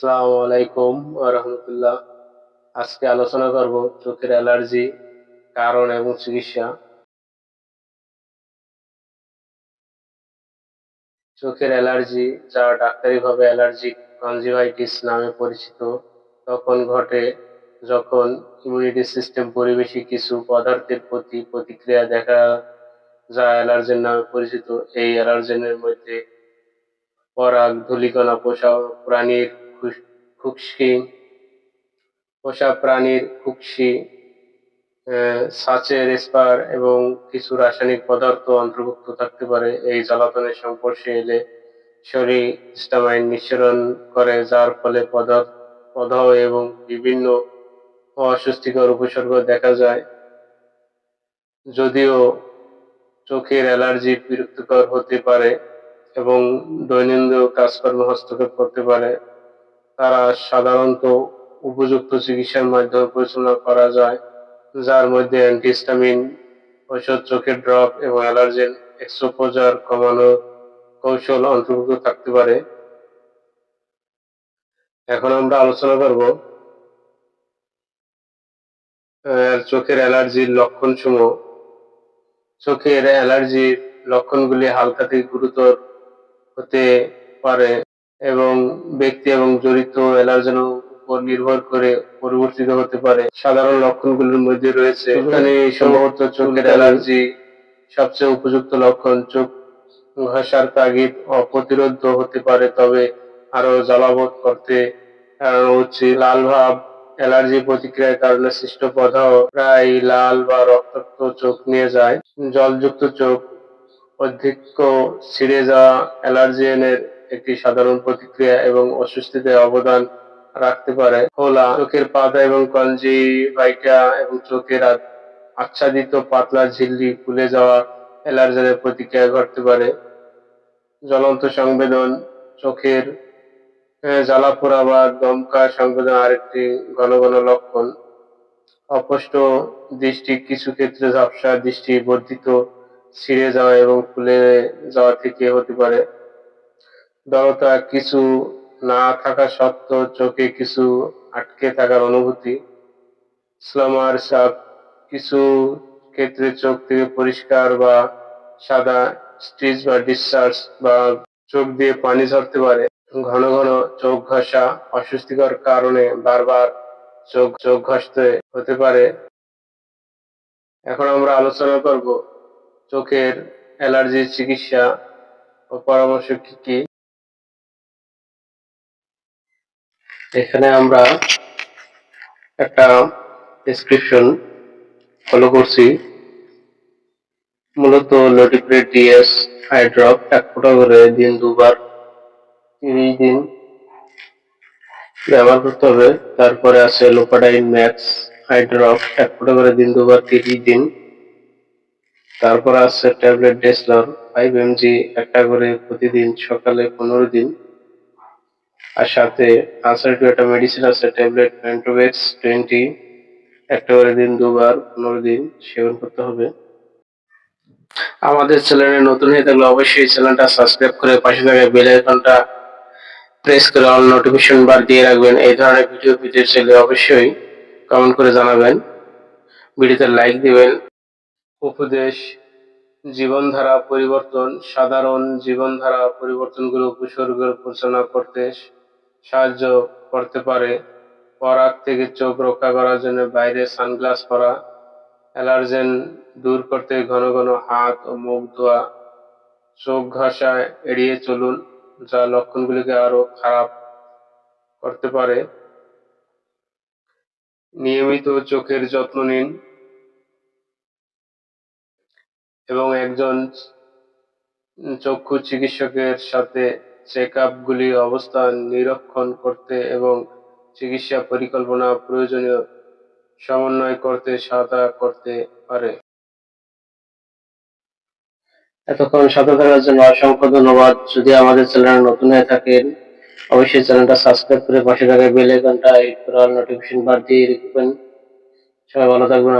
আসসালামু আলাইকুম রহমতুল্লাহ। আজকে আলোচনা করব চোখের অ্যালার্জি, কারণ এবং চিকিৎসা। চোখের অ্যালার্জি, যা ডাক্তারিভাবে অ্যালার্জিক কনজিভাইটিস নামে পরিচিত, তখন ঘটে যখন ইমিউনিটি সিস্টেম পরিবেশী কিছু পদার্থের প্রতি প্রতিক্রিয়া দেখা যা অ্যালার্জেন নামে পরিচিত। এই অ্যালার্জেনের মধ্যে পরাগ ধূলিকণা পোষা প্রাণীর খুকশি পোষা প্রাণীর খুকশি আহ, ছাঁচের স্পার এবং কিছু রাসায়নিক পদার্থ অন্তর্ভুক্ত থাকতে পারে এই জ্বালাতনের সংস্পর্শে এলে শরীর হিস্টামাইন নিঃসরণ করে যার ফলে পদার্থ প্রদাহ এবং বিভিন্ন অস্বস্তিকর উপসর্গ দেখা যায়। যদিও চোখের অ্যালার্জি বিরক্তিকর হতে পারে এবং দৈনন্দিন কাজকর্মে হস্তক্ষেপ করতে পারে তারা সাধারণত উপযুক্ত চিকিৎসার মাধ্যমে পরিচালনা করা যায়, যার মধ্যে অ্যান্টিস্টামিন, ঔষধ চোখের ড্রপ এবং অ্যালার্জেন এক্সপোজার কমানো কৌশল অন্তর্ভুক্ত থাকতে পারে। এখন আমরা আলোচনা করব চোখের অ্যালার্জির লক্ষণ সমূহ চোখের অ্যালার্জির লক্ষণগুলি হালকা থেকে গুরুতর হতে পারে। এবং ব্যক্তি এবং জড়িত অ্যালার্জেনের উপর নির্ভর করে পরিবর্তিত হতে পারে। সাধারণ লক্ষণগুলির মধ্যে রয়েছে। এখানে সম্ভবত চোখের অ্যালার্জি সবচেয়ে উপযুক্ত লক্ষণ। চোখ ঘষার তাগিদ অপ্রতিরোধ হতে পারে তবে আরও জ্বালাবোধ করতে উচিত। লাল ভাব অ্যালার্জি প্রতিক্রিয়ার কারণে সৃষ্ট প্রদাহ প্রায় লাল বা রক্তাক্ত চোখ নিয়ে যায়। জলযুক্ত চোখ অধিক্য ছিঁড়ে যাওয়া অ্যালার্জেনের একটি সাধারণ প্রতিক্রিয়া এবং অস্বস্তিতে অবদান রাখতে পারে। ফোলা চোখের পাতা এবং কঞ্জি কনজিভাইটা এবং চোখের আচ্ছাদিত পাতলা ঝিল্লি ফুলে যাওয়া অ্যালার্জেনের প্রতিক্রিয়া ঘটতে পারে। জ্বলন্ত সংবেদন, চোখের জ্বালা পোড়া বা দমকা সংবেদন আরেকটি ঘন ঘন লক্ষণ। অস্পষ্ট দৃষ্টি, কিছু ক্ষেত্রে ঝাপসা দৃষ্টি বর্ধিত, ছিঁড়ে যাওয়া এবং ফুলে যাওয়া থেকে হতে পারে। জড়তা কিছু না থাকা সত্ত্বেও চোখে কিছু আটকে থাকার অনুভূতি। স্লামার সাপ কিছু ক্ষেত্রে চোখ থেকে পরিষ্কার বা সাদা স্টিচ বা ডিসচার্জ বা চোখ দিয়ে পানি ঝরতে পারে। ঘন ঘন চোখ ঘষা অস্বস্তিকর কারণে বারবার চোখ চোখ ঘষতে হতে পারে। এখন আমরা আলোচনা করব চোখের অ্যালার্জির চিকিৎসা ও পরামর্শ কি কি। এখানে আমরা একটা প্রেসক্রিপশন ফলো করছি। মূলত লোটিপ্রেট ডিএস আই ড্রপ এক ফোঁটা করে দিন, দুবার, তিরিশ দিন ব্যবহার করতে হবে। তারপরে আছে লোপাডাইন ম্যাক্স আই ড্রপ এক ফোঁটা করে দিন, দুবার, তিরিশ দিন। তারপর আছে ট্যাবলেট ডেসলর ফাইভ এমজি একটা করে প্রতিদিন সকালে পনেরো দিন। আর সাথে আনসার একটা মেডিসিন আছে ট্যাবলেট পেন্টোভেক্স টোয়েন্টি একটা করে দিন, দুবার, পনেরো দিন সেবন করতে হবে। আমাদের চ্যানেলে নতুন হয়ে থাকলে অবশ্যই চ্যানেলটা সাবস্ক্রাইব করে পাশে থাকা বেল আইকনটা প্রেস করে অল নোটিফিকেশন বার দিয়ে রাখবেন। এই ধরনের ভিডিও পেতে চাইলে অবশ্যই কমেন্ট করে জানাবেন। ভিডিওতে লাইক দিবেন। উপদেশ, জীবনধারা পরিবর্তন, সাধারণ জীবনধারা পরিবর্তনগুলো উপসর্গের পরিচালনা করতে সাহায্য করতে পারে। পরাগ থেকে চোখ রক্ষা করার জন্য বাইরে সানগ্লাস পরা, অ্যালার্জেন দূর করতে ঘন ঘন হাত ও মুখ ধোয়া, চোখ ঘষা এড়িয়ে চলুন, যা লক্ষণগুলিকে আরও খারাপ করতে পারে। নিয়মিত চোখের যত্ন নিন এবং একজন চক্ষু চিকিৎসকের সাথে চেক আপগুলি অবস্থা নিরীক্ষণ করতে এবং চিকিৎসা পরিকল্পনা প্রয়োজনীয় সমন্বয় করতে সহায়তা করতে পারে। এতক্ষণ সাথে থাকার জন্য অসংখ্য ধন্যবাদ। যদি আমাদের চ্যানেল নতুন হয়ে থাকেন অবশ্যই চ্যানেলটা সাবস্ক্রাইব করে পাশে থাকা বেল আইকনটা হিট করে নোটিফিকেশন বার দিয়ে রাখবেন সবাই ভালো থাকবেন